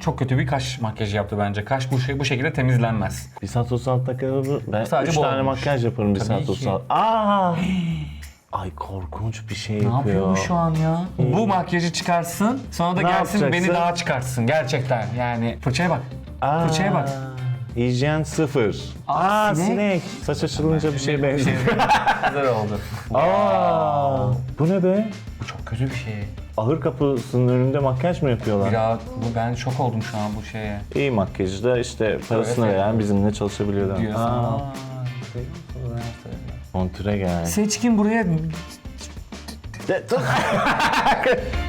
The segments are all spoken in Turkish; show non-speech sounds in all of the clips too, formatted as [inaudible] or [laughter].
Çok kötü bir kaş makyajı yaptı bence. Kaş bu şey bu şekilde temizlenmez. Bir saat 36 dakikada bu- ben Sadece 3 bu tane olmuş. makyaj yaparım bir Tabii saat ki. 36. Aa! Ay korkunç bir şey Ne yapıyor yapıyor. bu şu an ya? Bu makyajı çıkarsın, sonra da Ne gelsin beni yapacaksın? daha çıkarsın gerçekten. Yani fırçaya bak. Aa, Fırçaya bak. Hijyen sıfır. Aa, Aa, sinek. sinek. Saç açılınca bir şey benziyor. Güzel oldu. Aa, bu ne be? Kötü bir şey. Ahır kapısının önünde makyaj mı yapıyorlar? Biraz bu ben şok oldum şu an bu şeye. İyi makyajı da işte parasını Evet, veren bizimle çalışabiliyorlar. Diyorsun. Aa, Aa, görüyor kontüre gel. Seçkin buraya De- dur. [laughs]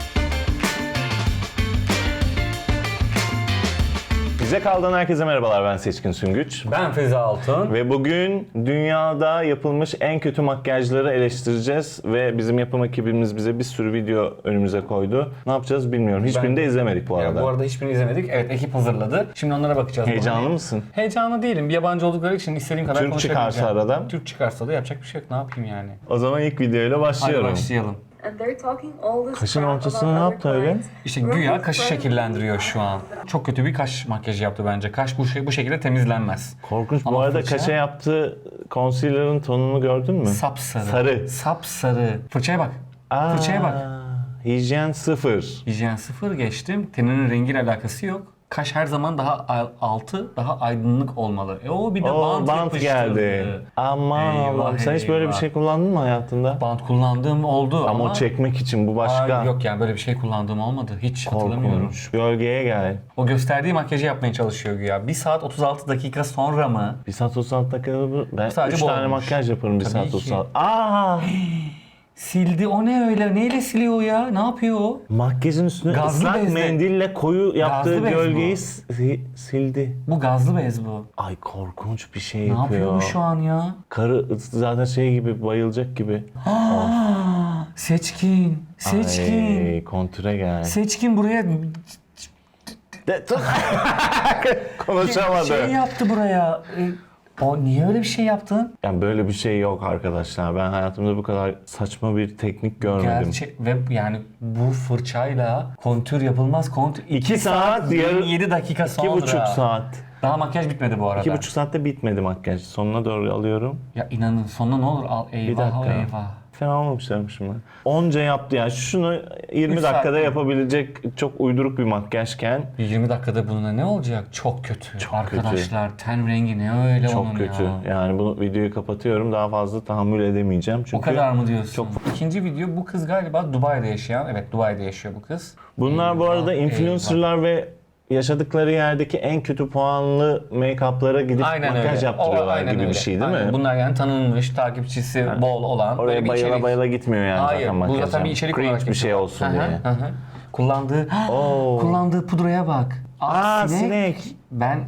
Bize kaldan herkese merhabalar ben Seçkin Süngüç. ben Feza Altun. Ve bugün dünyada yapılmış en kötü makyajları eleştireceğiz ve bizim yapım ekibimiz bize bir sürü video önümüze koydu. Ne yapacağız bilmiyorum. Hiçbirini de izlemedik bu arada. bu arada hiçbirini izlemedik. Evet ekip hazırladı. Şimdi onlara bakacağız. Heyecanlı mısın? Heyecanlı değilim. Bir yabancı oldukları için istediğim kadar Türk konuşabileceğim. çıkarsa aradan? Türk çıkarsa da yapacak bir şey yok. Ne yapayım yani? O zaman ilk videoyla Hadi başlıyorum. başlayalım. And they're talking all this Kaşın ortasına ne yaptı öyle? İşte güya kaşı şekillendiriyor şu an. Çok kötü bir kaş makyajı yaptı bence. Kaş bu şey bu şekilde temizlenmez. Korkunç. Bu Ama arada fırça- kaşe yaptığı concealer'ın tonunu gördün mü? Sapsarı. Sarı. Sapsarı. Fırçaya bak. Aa, Fırçaya bak. Hijyen sıfır. Hijyen sıfır geçtim. Teninin rengiyle alakası yok. Kaş her zaman daha al- altı, daha aydınlık olmalı. E o bir de Oo, bant, bant geldi. Aman Allah'ım. Sen hiç böyle bir şey kullandın mı hayatında? Bant kullandığım oldu ama, Ama o çekmek için bu başka. Aa, yok yani böyle bir şey kullandığım olmadı. Hiç hatırlamıyorum. Korkunç. Gölgeye gel. O gösterdiği makyajı yapmaya çalışıyor güya. 1 saat 36 dakika sonra mı? Bir saat 36 dakikada bu. Ben Sadece 3 bu tane olmuş. makyaj yaparım bir Tabii saat ki. 36. Aa! [gasps] Sildi. O ne öyle? Neyle siliyor ya? Ne yapıyor o? Makyajın üstüne Gazlı ıslak bezle. mendille koyu yaptığı Gazlı bez gölgeyi bu. si- sildi. Bu gazlı bez bu. Ay korkunç bir şey Ne yapıyor. yapıyor bu şu an ya? Karı zaten şey gibi bayılacak gibi. Aa, seçkin. Seçkin. Ay kontüre gel. Seçkin buraya De- dur. [laughs] Konuşamadı. şey yaptı buraya. E, o niye öyle bir şey yaptın? Yani böyle bir şey yok arkadaşlar. Ben hayatımda bu kadar saçma bir teknik görmedim. Gerçek ve yani bu fırçayla kontür yapılmaz. Kontür 2 saat, yarı 7 dakika 2 sonra. buçuk saat. Daha makyaj bitmedi bu arada. 2 buçuk saatte bitmedi makyaj. Sonuna doğru alıyorum. Ya inanın sonunda ne olur al eyvah dakika. o eyvah. Fena olmamışlarmışım ben. Onca yaptı yani. Şunu 20 Üç saat dakikada yapabilecek çok uyduruk bir makyajken 20 dakikada bununla ne olacak? Çok kötü. Çok Arkadaşlar ten rengi ne öyle çok onun kötü. ya. Yani bu videoyu kapatıyorum. Daha fazla tahammül edemeyeceğim. Çünkü O kadar mı diyorsun? çok- İkinci video bu kız galiba Dubai'de yaşayan. Evet Dubai'de yaşıyor bu kız. Bunlar bu Eyvah, arada influencerlar ve yaşadıkları yerdeki en kötü puanlı make-up'lara gidip Aynen makyaj öyle. yaptırıyorlar O, aynen gibi öyle. bir şey değil Aynen. mi? Bunlar yani tanınmış, takipçisi bol olan. böyle Oraya bir bayıla içerik. bayıla gitmiyor yani Hayır, zaten bu makyaj. zaten bir içerik Cringe olarak bir şey olsun Hı hı, diye. hı hı. Kullandığı, [gasps] Oo. kullandığı pudraya bak. Aa sinek. Ben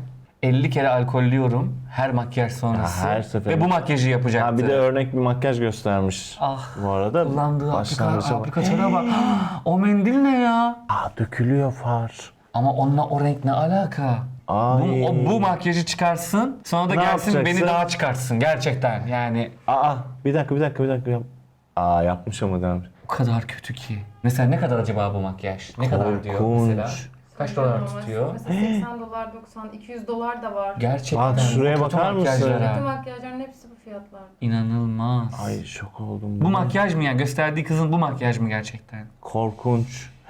50 kere alkollüyorum her makyaj sonrası. Ya her seferinde. Ve bu makyajı yapacaktı. Ha bir de örnek bir makyaj göstermiş. Ah, Bu arada Kullandığı aplika, başlangıça bak. aplikatöre [gasps] bak. [gasps] o mendil ne ya? Aa dökülüyor far. Ama onunla o renk ne alaka? Ay. Bu, o, bu makyajı çıkarsın, sonra da Ne gelsin beni yapacaksın? daha çıkartsın gerçekten. Yani Aa bir dakika bir dakika bir dakika. Yap. Aa yapmış ama demiş. o kadar kötü ki. Mesela ne kadar acaba bu makyaj? Ne kadar diyor Korkunç. mesela? Kaç dolar tutuyor? Mesela 80 dolar, 90, 200 dolar da var. Gerçekten. Bak şuraya kötü bakar mısın? makyajlara. Bütün makyajların hepsi bu fiyatlar. İnanılmaz. Ay şok oldum. Bu makyaj mı ya? Gösterdiği kızın bu makyaj mı gerçekten? Korkunç. [gasps]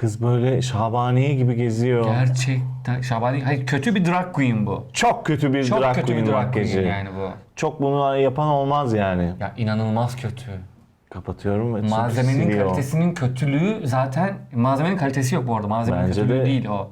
Kız böyle şabaniye gibi geziyor. Gerçekten. Şabani, hayır kötü bir drag queen bu. Çok kötü bir Çok drag kötü queen bir drag makyajı. queen yani bu. Çok bunu yapan olmaz yani. Ya inanılmaz kötü. Kapatıyorum ve Malzemenin siliyor. kalitesinin kötülüğü zaten malzemenin kalitesi yok bu arada. Malzemenin Bence kötülüğü de- değil o.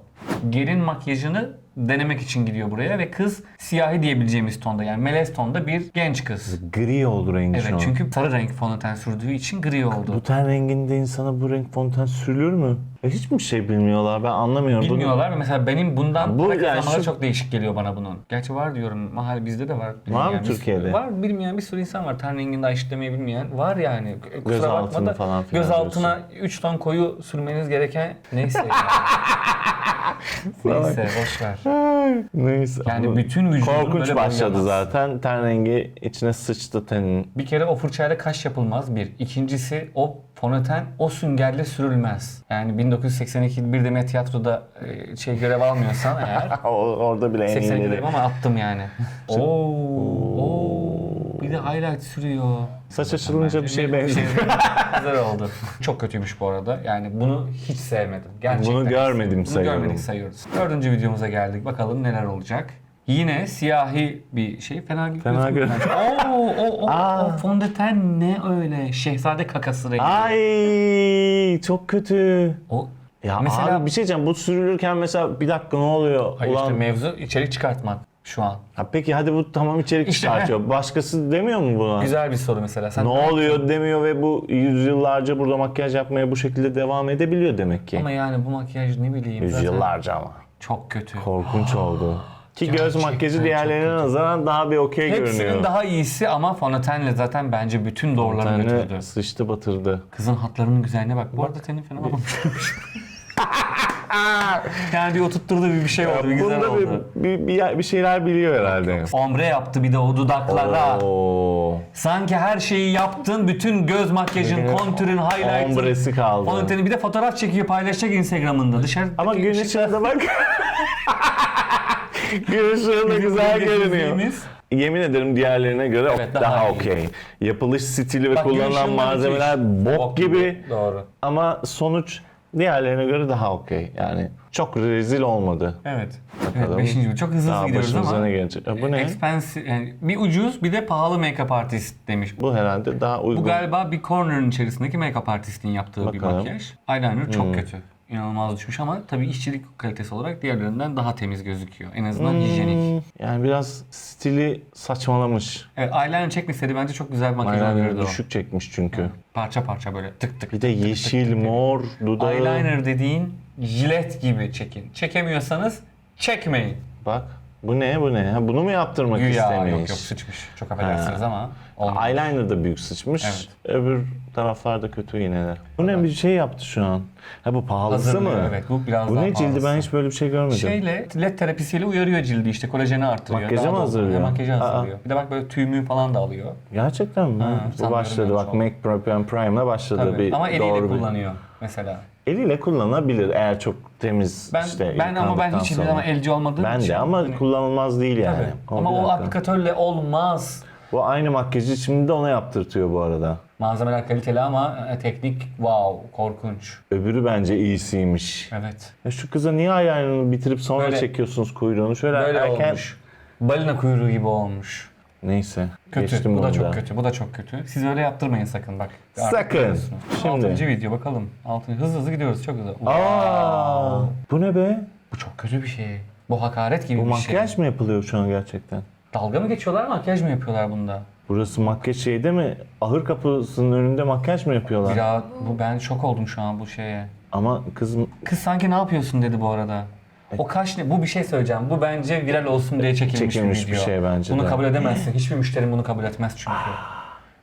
Gelin makyajını denemek için gidiyor buraya ve kız siyahi diyebileceğimiz tonda yani melez tonda bir genç kız. Gri oldu rengi şu Evet an. çünkü sarı renk fondöten sürdüğü için gri oldu. Bu ten renginde insana bu renk fonten sürülür mü? E, hiç mi şey bilmiyorlar ben anlamıyorum. Bunu- Bilmiyorlar ve mesela benim bundan Bu yani kazanmaları şu- çok değişik geliyor bana bunun. Gerçi var diyorum mahal bizde de var. Var mı Bilmeyen bir sürü- Türkiye'de? Var bilmeyen bir sürü insan var. Ten renginde eşitlemeyi bilmeyen var yani. Kusura Göz bakma da falan filan Göz altına 3 ton koyu sürmeniz gereken neyse [laughs] yani. neyse boş ver. Neyse. Yani bütün vücudunu Korkunç böyle başladı boyayamaz. zaten. Ten rengi içine sıçtı tenin. Bir kere o fırçayla kaş yapılmaz bir. İkincisi o Fondöten o süngerle sürülmez. Yani 1982 bir Demet Tiyatro'da e, şey görev almıyorsan eğer [laughs] Orada bile en 82 iyileri. dedim ama attım yani. [laughs] Oo, oo. Bir de highlight sürüyor. Saç açılınca bir şeye benziyor. Güzel oldu. Çok kötüymüş bu arada. Yani bunu hiç sevmedim. Gerçekten. Bunu görmedim Bunu sayıyorum. görmedik sayıyoruz. Dördüncü videomuza geldik. Bakalım neler olacak. Yine siyahi bir şey. Fena gibi Fena gözükmüyor. Oo, o, o, Aa. o fondöten ne öyle? Şehzade kakası rengi. Ay çok kötü. O, Ya Mesela- abi bir şey diyeceğim. Bu sürülürken mesela bir dakika ne oluyor? Hayır Ulan, işte mevzu içerik çıkartmak şu an. Ha peki hadi bu tamam içerik İşte, çıkartıyor. [laughs] Başkası demiyor mu buna? Güzel bir soru mesela. Sen Ne oluyor demiyor ve bu yüzyıllarca burada makyaj yapmaya bu şekilde devam edebiliyor demek ki. Ama yani bu makyaj ne bileyim zaten Yüzyıllarca ama. çok kötü. Korkunç [gasps] oldu. Ki göz Gerçekten makyajı çok diğerlerine kötü. nazaran daha bir okey Hepsinin görünüyor. daha iyisi ama fondötenle zaten bence bütün doğrularını götürdü. Tane sıçtı batırdı. Kızın hatlarının güzelliğine bak. Bu arada tenin fena olmamış. [laughs] yani bir oturtturdu bir bir şey oldu. Bir güzel Bunda bir, oldu. bir, bir, bir şeyler biliyor herhalde. Ombre yaptı bir de o dudaklara. Oo. Sanki her şeyi yaptın. Bütün göz makyajın, kontürün, highlight'ın. Ombresi kaldı. Fondöteni bir de fotoğraf çekiyor paylaşacak Instagram'ında. Dışarı Ama gün ışığında bak. [laughs] ışığında güzel görünüyor. Yemin ederim diğerlerine göre Evet, daha, daha iyi. okey. Yapılış stili ve Bak, kullanılan malzemeler müthiş. bok, gibi. Doğru. Ama sonuç diğerlerine göre daha okey. Yani çok rezil olmadı. Evet. Evet Bakalım. beşinci video. Çok hızlı Daha hızlı gidiyoruz başımıza ama. ne gelecek? Ha, bu ne? Expensive, yani bir ucuz bir de pahalı make-up artist demiş. Bu herhalde daha uygun. Bu galiba bir corner'ın içerisindeki make-up artistin yaptığı bir Bakalım. makyaj. Eyeliner çok Hmm. kötü. İnanılmaz düşmüş ama tabii işçilik kalitesi olarak diğerlerinden daha temiz gözüküyor. En azından Hmm, hijyenik. Yani biraz stili saçmalamış. Evet, eyeliner çekmeseydi bence çok güzel bir makyaj Eyeliner olurdu o. düşük çekmiş çünkü. Parça parça böyle tık tık. Bir de yeşil, mor, dudağı. Eyeliner dediğin jilet gibi çekin. Çekemiyorsanız çekmeyin. Bak bu ne bu ne? Ha, bunu mu yaptırmak Güya yok yok sıçmış. Çok affedersiniz ama. olmadı. Eyeliner da büyük sıçmış. Evet. Öbür taraflarda kötü yine. Bu ne bir şey yaptı şu an. Ha bu pahalısı Hazırlıyor, mı? evet, bu biraz Bu daha ne cildi ben pahalısı. hiç böyle bir şey görmedim. Şeyle led terapisiyle uyarıyor cildi işte kolajeni artırıyor. Makyaja Daha mı da- hazırlıyor? Ha, Makyaja Aa. hazırlıyor. Bir de bak böyle tüymü falan da alıyor. Gerçekten mi? Bu sanmıyorum başladı ben bak şu an. Prep and Prime'la başladı Tabii. bir Ama eliyle doğru bir- kullanıyor mesela. Eliyle kullanılabilir eğer çok temiz Ben işte ben ama ben hiç yıkandıktan hiçbir sonra. zaman elci olmadığım Ben için. de ama hani- kullanılmaz değil yani. Tabii. Ama bir o dakika. aplikatörle olmaz. Bu aynı makyajı şimdi de ona yaptırtıyor bu arada. Malzemeler kaliteli ama e, teknik wow korkunç. Öbürü bence iyisiymiş. Evet. Ya şu kıza niye ayarını bitirip sonra Böyle- çekiyorsunuz kuyruğunu? Şöyle Böyle erken... olmuş. Balina kuyruğu gibi olmuş. Neyse. Kötü. Geçtim bu da bunu çok kötü. Bu da çok kötü. Siz öyle yaptırmayın sakın bak. Artık Sakın. biliyorsunuz. Şimdi. Altıncı video bakalım. Altıncı. Hızlı hızlı gidiyoruz çok hızlı. Aa, bu ne be? Bu çok kötü bir şey. Bu hakaret gibi Bu bir makyaj şey. mı yapılıyor şu an gerçekten? Dalga mı geçiyorlar makyaj mı yapıyorlar bunda? Burası makyaj şeyde mi? Ahır kapısının önünde makyaj mı yapıyorlar? Ya bu ben şok oldum şu an bu şeye. Ama kız Kız sanki ne yapıyorsun dedi bu arada. O kaş ne? Bu bir şey söyleyeceğim. Bu bence viral olsun diye çekilmiş, Çekilmiş bir video. şey bence Bunu de. kabul edemezsin. Hiçbir müşterin bunu kabul etmez çünkü.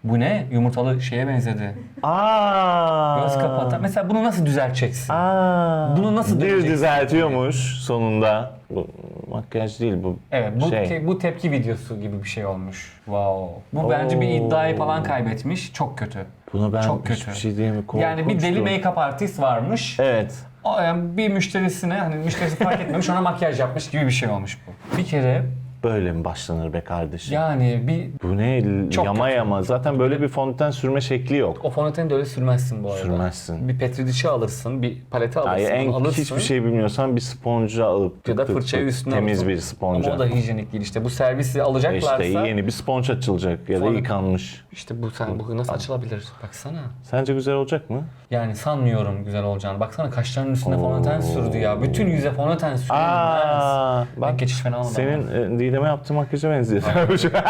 Bu ne? Yumurtalı şeye benzedi. Aa. Göz kapatan. Mesela bunu nasıl düzelteceksin? Aa. Bunu nasıl Bir döneceksin? düzeltiyormuş sonunda. Bu makyaj değil bu. Evet bu şey. te- bu tepki videosu gibi bir şey olmuş. Wow. Bu bence bir iddiayı falan kaybetmiş. Çok kötü. Buna ben Çok hiçbir kötü. şey diyeyim mi? Yani bir deli Korkunçtu. make-up artist varmış. Evet. O, yani bir müşterisine hani müşterisi fark etmemiş ona makyaj yapmış gibi bir şey olmuş bu. Bir kere Böyle mi başlanır be kardeşim? yani bir Bu ne? Çok yama kötü. yama. Zaten böyle bir fondöten sürme şekli yok. o fondöteni de öyle sürmezsin bu arada. Sürmezsin. Bir petri dişi alırsın, bir palete alırsın, Hayır, en onu alırsın. hiçbir şey bilmiyorsan bir sponcu alıp ya da tık tık fırçayı tık, üstüne temiz alırsın. bir sponcu. Ama o da hijyenik değil işte. Bu servisi alacaklarsa işte yeni bir sponç açılacak ya da Sonra- yıkanmış. işte bu sen bu nasıl açılabilir? Baksana. Sence güzel olacak mı? Yani sanmıyorum güzel olacağını. Baksana kaşlarının üstüne fondöten sürdü ya. Bütün yüze fondöten sürülmez. Aa, Bak bak geçiş fena olmadı. senin e, Didem'e yaptığın makyaja benziyor. [laughs] acaba,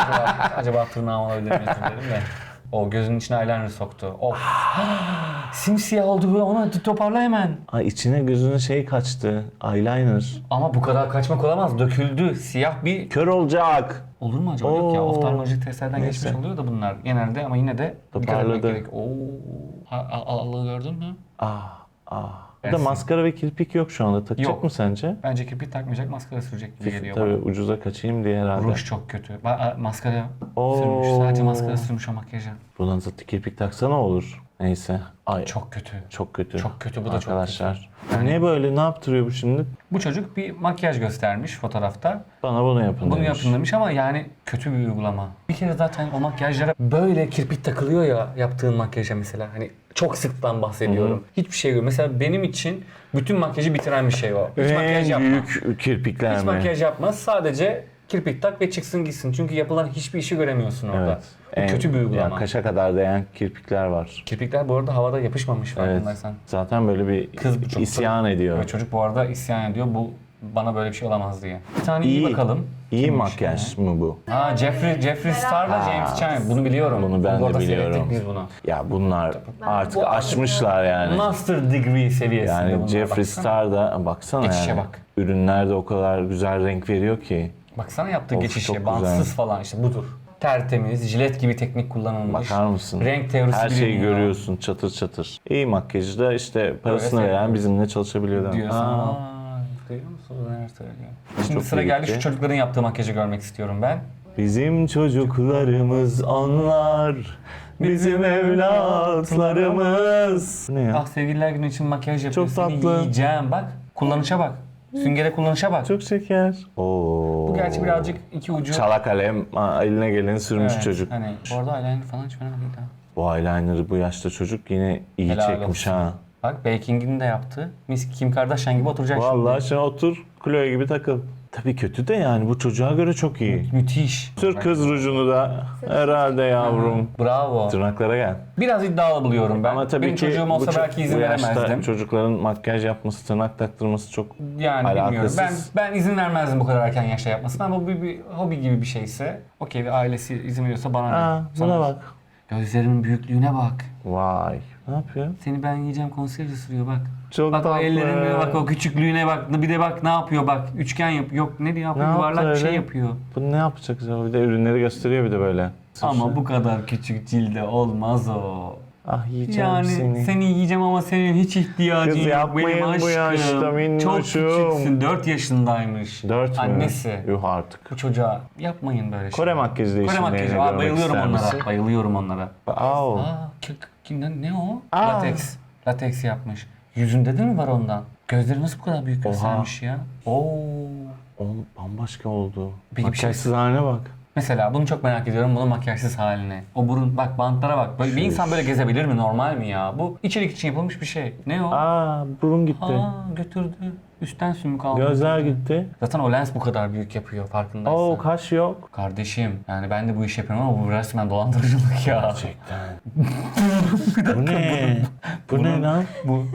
acaba tırnağım alabilir miyim dedim de. O gözünün içine eyeliner soktu. Of. [gasps] Simsiyah oldu onu toparla hemen. Ay içine gözüne şey kaçtı. Eyeliner. Ama bu kadar kaçmak olamaz. Döküldü. Siyah bir... Kör olacak. Olur mu acaba? Yok ya Oo. oftalmolojik testlerden Neyse. geçmiş oluyor da bunlar genelde ama yine de dikkat etmek Toparladı. gerek. Oo. Ha- ha- Allah'ı gördün mü? Ah Bu da maskara ve kirpik yok şu anda. Takacak Yok. mı sence? Bence kirpik takmayacak maskara sürecek gibi geliyor Tabii bana. ucuza kaçayım diye herhalde. Ruj çok kötü. Ba- a- maskara Oo. sürmüş. Sadece maskara sürmüş o makyaja. Buradan zaten kirpik taksa ne olur? Neyse. Ay çok Çok kötü. çok kötü. Çok kötü, bu da çok Arkadaşlar. kötü. Ne böyle ne yaptırıyor bu şimdi? Bu çocuk bir makyaj göstermiş fotoğrafta. Bana bunu yapın Bunu demiş. yapın demiş ama yani kötü bir uygulama. Bir kere zaten o makyajlara böyle kirpik takılıyor ya yaptığın makyaja mesela. Hani çok sıktan bahsediyorum. Hiçbir şey yok. Mesela benim için bütün makyajı bitiren bir şey o. Hiç makyaj En yapma. büyük kirpikler Hiç mi? makyaj yapma. Sadece kirpik tak ve çıksın gitsin. Çünkü yapılan hiçbir işi göremiyorsun orada. Evet. Bu En- kötü bir uygulama. Yani kaşa kadar değen kirpikler var. Kirpikler bu arada havada yapışmamış Evet. farkındaysan. Zaten böyle bir Kız bu çok isyan ediyor. Ve çocuk bu arada isyan ediyor. Bu bana böyle bir şey olamaz diye. Bir tane iyi, İyi. bakalım. İyi Kimmiş makyaj mı bu? Ha Jeffrey, Jeffrey Star'la James Chan. Bunu biliyorum. Bunu ben Bu de biliyorum. seyrettik biz bunu. Ya bunlar artık bu- aşmışlar yani. Master degree seviyesinde Yani bunlar. Jeffree Baksana. Star da baksana Geçişe yani. bak. Ürünlerde o kadar güzel renk veriyor ki. Baksana yaptığı Of, geçişe. çok Bantsız güzel. falan işte budur. Tertemiz, jilet gibi teknik kullanılmış. Bakar mısın? Renk teorisi Her şeyi biliniyor. görüyorsun çatır çatır. İyi makyajı da işte parasını Öyle veren bizimle çalışabiliyor mi? Diyorsun. Aa, Duyuyor musunuz neler söylüyor? Şimdi Çok sıra geldi birlikte. şu çocukların yaptığı makyajı görmek istiyorum ben. Bizim çocuklarımız onlar. Bizim evlatlarımız. Ne ya? Ah sevgililer günü için makyaj yapıyorsun. Çok tatlı. Yiyeceğim bak. Kullanışa bak. Süngere kullanışa bak. Çok şeker. Oo. Bu gerçi birazcık iki ucu. Çala kalem ha, eline geleni sürmüş Evet, çocuk. Hani bu arada eyeliner falan hiç fena değil ha. Bu eyeliner'ı bu yaşta çocuk yine iyi Helal çekmiş olsun. ha. Bak Baking'ini de yaptı. Mis Kim Kardashian gibi oturacak Vallahi şimdi otur Chloe gibi takıl. Tabii kötü de yani bu çocuğa göre çok iyi. Müthiş. Sür kız rujunu da herhalde yavrum. Bravo. Tırnaklara gel. Biraz iddialı buluyorum ben. Ama tabii Benim ki çocuğum olsa ço- belki izin bu yaşta veremezdim. çocukların makyaj yapması, tırnak taktırması çok Yani bilmiyorum. alakasız. Ben ben izin vermezdim bu kadar erken yaşta yapmasına ama bu bir, bir hobi gibi bir şeyse. Okey bir ailesi izin veriyorsa bana Aa, ne? buna Sana- bak. Gözlerimin büyüklüğüne bak. Vay. Ne yapıyor? Seni ben yiyeceğim konserve sürüyor bak. Çok Bak o tatlı. ellerine bak o küçüklüğüne bak. Bir de bak ne yapıyor bak. Üçgen yap. Yok ne diyor yapıyor Ne yuvarlak yaptı bir şey öyle? yapıyor. Bu ne yapacak acaba? Bir de ürünleri gösteriyor bir de böyle. Ama bu kadar küçük cilde olmaz o. Ah yiyeceğim Yani seni. seni yiyeceğim ama senin hiç ihtiyacın Kız yok yapmayın benim bu aşkım. yaşta Çok minnoşum. küçüksün. 4 yaşındaymış. Dört mü? Annesi. Yuh artık. Bu çocuğa yapmayın böyle şey. Kore makyajı Kore değişimlerini makyajı. Aa, bayılıyorum onlara. Bayılıyorum onlara. Au. Aa, k- k- ne, o? Aa. Lateks. Lateks yapmış. Yüzünde de mi var ondan? Gözleri nasıl bu kadar büyük Oha. göstermiş ya? Oo. Oğlum bambaşka oldu. Peki bir şey- Makyajsız haline bak. Mesela bunu çok merak ediyorum bunun makyajsız halini. O burun bak bantlara bak. Böyle bir insan böyle gezebilir mi? Normal mi ya? Bu içerik için yapılmış bir şey. Ne o? Aa burun gitti. Aa götürdü. Üstten sümük aldı. Gözler gitti. Zaten o lens bu kadar büyük yapıyor farkındaysan. Oo kaş yok. Kardeşim yani ben de bu işi yapıyorum ama bu resmen dolandırıcılık ya. Gerçekten. bu ne? [laughs] Bu ne lan? Bu.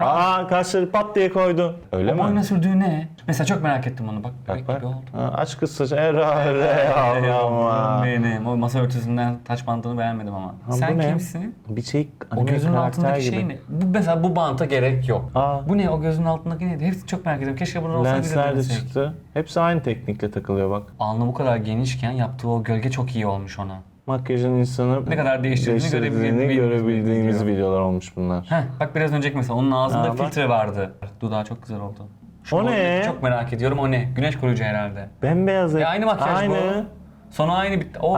Aa kaşları pat diye koydu. Öyle O mi? boyuna sürdüğü ne? Mesela çok merak ettim onu bak. Bak bak. oldu. Ha, aç kız saçı. Herhalde Yavrum Allah'ım. benim. O masa örtüsünden taç bantını beğenmedim ama. bu Sen ne? kimsin? Bir şey O anime gözünün karakter altındaki gibi. şey ne? Bu, mesela bu banta gerek yok. Aa. Bu ne? O gözünün altındaki neydi? Hepsini çok merak ediyorum. Keşke bunun olsaydı Lensler de denesek. çıktı. Hepsi aynı teknikle takılıyor bak. Alnı bu kadar genişken yaptığı o gölge çok iyi olmuş ona. Makyajın insanı Ne kadar değiştirdiğini görebildiğimiz görebildiğimiz video. videolar olmuş bunlar. Heh, bak biraz önceki mesela onun ağzında Aa, bak. filtre vardı. Dudağı çok güzel oldu. Şu O ne? Çok merak ediyorum. O ne? Güneş koruyucu herhalde. Bembeyaz. E aynı makyaj aynı. bu. Sonra aynı bitti. Oo.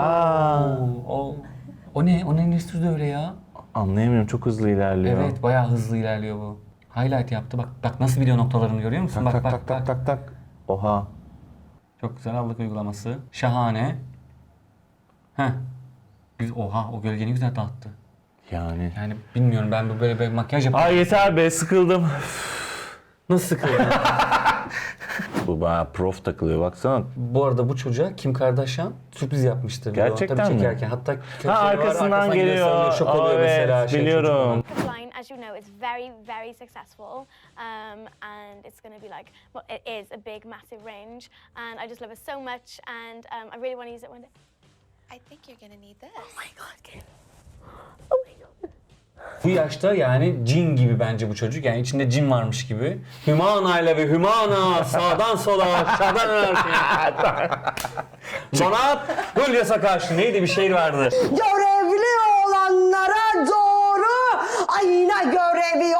O. O ne? O ne endüstride öyle ya? Anlayamıyorum çok hızlı ilerliyor. Evet, bayağı hızlı ilerliyor bu. Highlight yaptı. Bak bak nasıl video noktalarını görüyor musun? Tak bak tak bak tak bak. tak tak tak. Oha. Çok güzel allık uygulaması. Şahane. Heh. Oha o gölgeni güzel dağıttı. Yani. Yani bilmiyorum ben bu böyle bir makyaj yapıyorum. Ay yeter be sıkıldım. Nasıl sıkıldın? [laughs] Bu bayağı prof takılıyor baksana. bu arada bu çocuğa Kim Kardashian sürpriz yapmıştı. video. Gerçekten Tabii mi? çekerken. Hatta var, arkasından gidiyor, geliyor. sarılıyor, Şok oluyor Aa, evet, mesela. Şey, biliyorum. Line, as you know, it's very, very successful, um, and it's going to be like, well, it is a big, massive range, and I just love it so much, and um, I really want to use it one day. I think you're gonna need this. Oh my god, Kim. Bu yaşta yani cin gibi bence bu çocuk. Yani içinde cin varmış gibi. Hümana ile ve Hümana sağdan sola aşağıdan [laughs] arkaya. Donat Hülyas'a karşı neydi bir şehir vardı. görevli olanlara doğru ayna görevi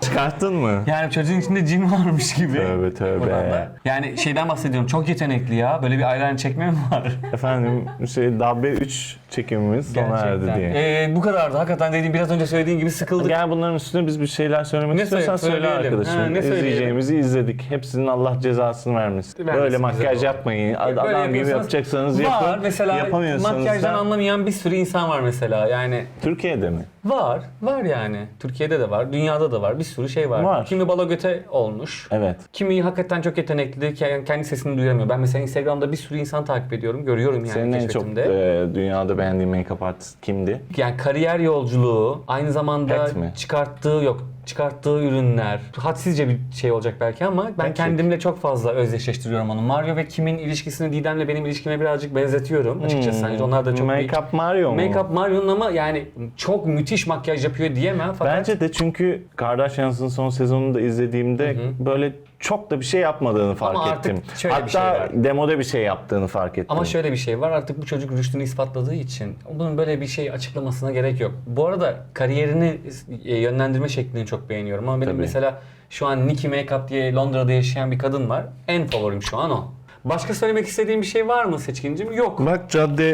Çıkarttın mı? Yani çocuğun içinde cin varmış gibi. Tövbe tövbe. Yani şeyden bahsediyorum. Çok yetenekli ya. Böyle bir eyeliner çekme mi var? [laughs] Efendim şey Dabbe 3 çekimimiz sona erdi diye. Ee, bu kadardı. Hakikaten dediğim biraz önce söylediğin gibi sıkıldık. Gel bunların üstüne biz bir şeyler söylemek Ne istiyorsan söyle- söyle söyleyelim. arkadaşım. Ha, ne söyleyelim? İzleyeceğimizi izledik. Hepsinin Allah cezasını vermesin. Vermesin Böyle bize makyaj de. yapmayın. Adam Böyle gibi yapıyorsanız- yapacaksanız var. yapın. Mesela Yapamıyorsanız makyajdan da anlamayan bir sürü insan var mesela. Yani Türkiye'de mi? var. Var yani. Türkiye'de de var. Dünyada da var. Bir sürü şey var. Var. Kimi bala göte olmuş. Evet. Kimi hakikaten çok yetenekli. ke- Kendi sesini duyuramıyor. Ben mesela Instagram'da bir sürü insan takip ediyorum. Görüyorum yani Senin en çok keşfetimde. e, dünyada beğendiğin make-up artist kimdi? Yani kariyer yolculuğu, aynı zamanda Pet mi? çıkarttığı yok çıkarttığı ürünler hadsizce bir şey olacak belki ama ben Peki. kendimle çok fazla özdeşleştiriyorum onu. Mario ve Kim'in ilişkisini Didem'le benim ilişkime birazcık benzetiyorum açıkçası. Hani onlar da çok bir- Make-up Mario mu? Make-up Mario'nun ama yani çok müthiş makyaj yapıyor diyemem fakat Bence de çünkü Kardashians'ın son sezonunu da izlediğimde böyle çok da bir şey yapmadığını fark Ama artık ettim. şöyle bir Hatta şey var. demode bir şey yaptığını fark ettim. Ama şöyle bir şey var artık bu çocuk rüştünü ispatladığı için bunun böyle bir şey açıklamasına gerek yok. Bu arada kariyerini e, yönlendirme şeklini çok beğeniyorum ama benim Tabii. mesela şu an Nicki Makeup diye Londra'da yaşayan bir kadın var. En favorim şu an o. Başka söylemek istediğim bir şey var mı seçkincim? Yok. Bak cadde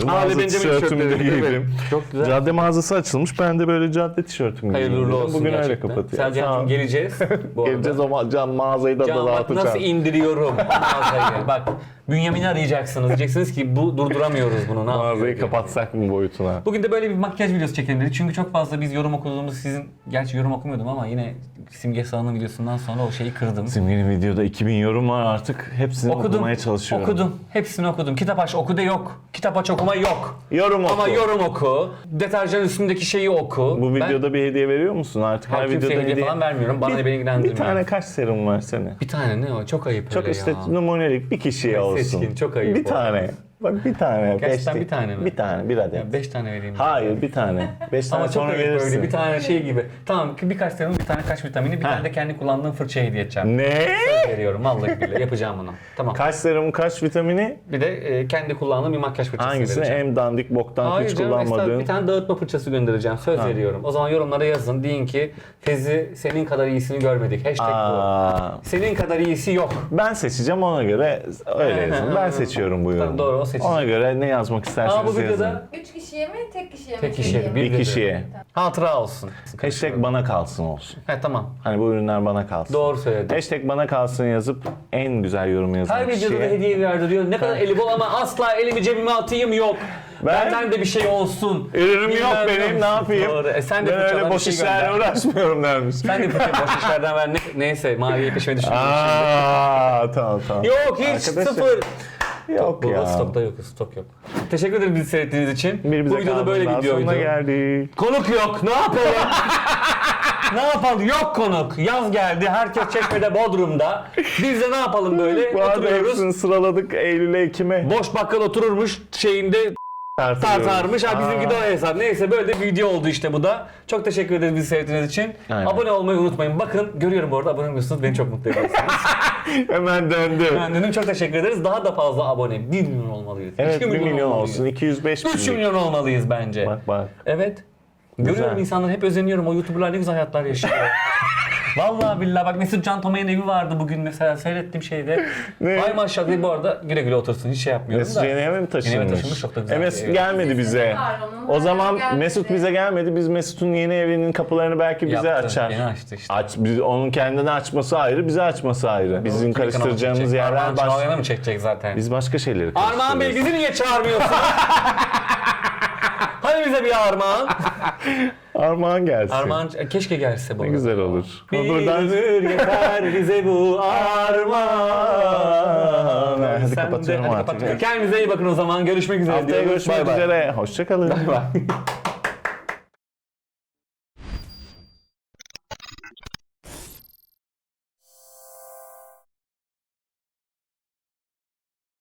e, mağaza Benjamin tişörtümü de tişörtleri, giydim. Çok güzel. Cadde mağazası açılmış. Ben de böyle cadde tişörtümü Hayırlı giydim. uğurlu olsun Bugün öyle gerçekten. kapatıyor. Selcan'cığım geleceğiz. Bu [laughs] arada. Geleceğiz ama can mağazayı da, Can bak dağıtacağım. nasıl indiriyorum mağazayı. Bak Bünyamin'i arayacaksınız. Diyeceksiniz ki bu durduramıyoruz bunu. Ne Mağazayı yapıyor kapatsak mı boyutuna? Bugün de böyle bir makyaj videosu çekelim dedik. Çünkü çok fazla biz yorum okuduğumuz sizin... Gerçi yorum okumuyordum ama yine Simge Sağ'ın videosundan sonra o şeyi kırdım. Simge'nin videoda 2000 yorum var artık. Hepsini Okudum. okumaya çalışıyorum. Okudum. Hepsini okudum. Kitap aç oku de yok. Kitap aç okuma yok. Yorum oku. Ama yorum oku. Deterjan üstündeki şeyi oku. Bu Ben videoda bir hediye veriyor musun artık? Her Her videoda hediye, hediye falan vermiyorum. Bana bir, beni ilgilendirmiyor. Bir tane kaç serum var senin? Bir tane ne o? Çok ayıp Çok öyle işte ya. numunelik bir kişiye Çok olsun. seçkin, çok ayıp Bir o. tane. Bak bir tane. Gerçekten beş bir tane mi? Bir tane, bir adet. Ya beş tane vereyim. Hayır bir tane. Beş tane Ama çok sonra verirsin. böyle bir tane şey gibi. Tamam ki birkaç serum, bir tane kaç vitamini, bir tane de kendi kullandığım fırça hediye edeceğim. Ne? Söz veriyorum vallahi billahi yapacağım bunu. Tamam. Kaç serum, kaç vitamini? Bir de e, kendi kullandığım bir makyaj fırçası Hangisini? vereceğim. En dandik boktan Hayır hiç canım kullanmadığın. bir tane dağıtma fırçası göndereceğim. Söz veriyorum. O zaman yorumlara yazın. Deyin ki Fezi senin kadar iyisini görmedik. Hashtag bu. Aa, Senin kadar iyisi yok. ben seçeceğim ona göre öyle yazın. Ben [laughs] seçiyorum bu yorumu. doğru, o seçecek. Ona göre ne yazmak isterseniz Ama bu yazın. videoda Üç kişiye mi, tek kişiye mi? tek kişiye, bir Bir kişiye. Hatıra olsun. Hashtag bana kalsın olsun. He tamam. Hani bu ürünler bana kalsın. Doğru söyledin. Hashtag bana kalsın yazıp en güzel yorumu yazan Her videoda da kişiye. hediye verdiriyor. Ne kadar eli bol ama asla elimi cebime atayım yok. Ben- Benden de bir şey olsun. Ürünüm yok benim ne yapayım? Doğru. E sen de ben öyle fırçadan bir boş şey işlerle gönder. uğraşmıyorum dermiş. Sen de fırça boş işlerden ver. Ne, neyse maviye peşime düşürüm. Aa tamam tamam. Yok hiç Arkadaşlar, sıfır. Yok Burada ya. stokta yok, stok yok. Teşekkür ederim bizi seyrettiğiniz için. Bu videoda böyle sonuna geldik. Konuk yok. Ne yapalım? [laughs] ne yapalım? Yok konuk. Yaz geldi. Herkes Çeşme'de, Bodrum'da. Biz de ne yapalım böyle? Bu arada Oturuyoruz. hepsini sıraladık Eylül'e Ekim'e. Boş bakkal otururmuş şeyinde. Tartarmış. Ha bizimki de o hesap. Neyse böyle de bir video oldu işte bu da. Çok teşekkür ederiz bizi seyrettiğiniz için. Aynen. Abone olmayı unutmayın. Bakın görüyorum bu arada abone olmuyorsunuz. Beni çok mutlu ediyorsunuz. [laughs] Hemen döndü. ben dedim çok teşekkür ederiz. Daha da fazla abone. 1 milyon olmalıyız. Evet 2 1 milyon olmalıyız. olsun. 205 3 bin. milyon olmalıyız bence. Bak bak. Evet. Görüyorum insanları hep özeniyorum. O YouTuber'lar ne güzel hayatlar yaşıyor. [laughs] Vallahi billahi bak Mesut Can Tomay'ın evi vardı bugün mesela seyrettim şeyde. Ne? Ay maşallah bu arada güle güle otursun hiç şey yapmıyorum Mesut da. yeni eve mi taşınmış? taşınmış, çok da güzel E, bir Mesut ev. gelmedi bize. var onun. O zaman Hala Mesut gelmedi. bize gelmedi. Biz Mesut'un yeni evinin kapılarını belki bize Yaptı, açar. Yeni açtı işte. Aç, biz, onun kendine açması ayrı, bize açması ayrı. Bizim karıştıracağımız yerler baş... Çağlayan'ı mı çekecek zaten? Biz başka şeyleri Armağan Bey karıştırıyoruz. bizi niye çağırmıyorsun? [laughs] Hani bize bir Armağan? [laughs] Armağan gelsin. Armağan e, keşke gelse bu Ne arada. güzel olur. Bir Buradan... ömür yeter bize bu armağan. Hadi Sen de- kapatıyorum hadi artık. kapat. Kendinize iyi bakın o zaman. Görüşmek üzere Haftaya diyoruz. görüşmek Bay bay. üzere. Hoşçakalın. Bay bay. [laughs]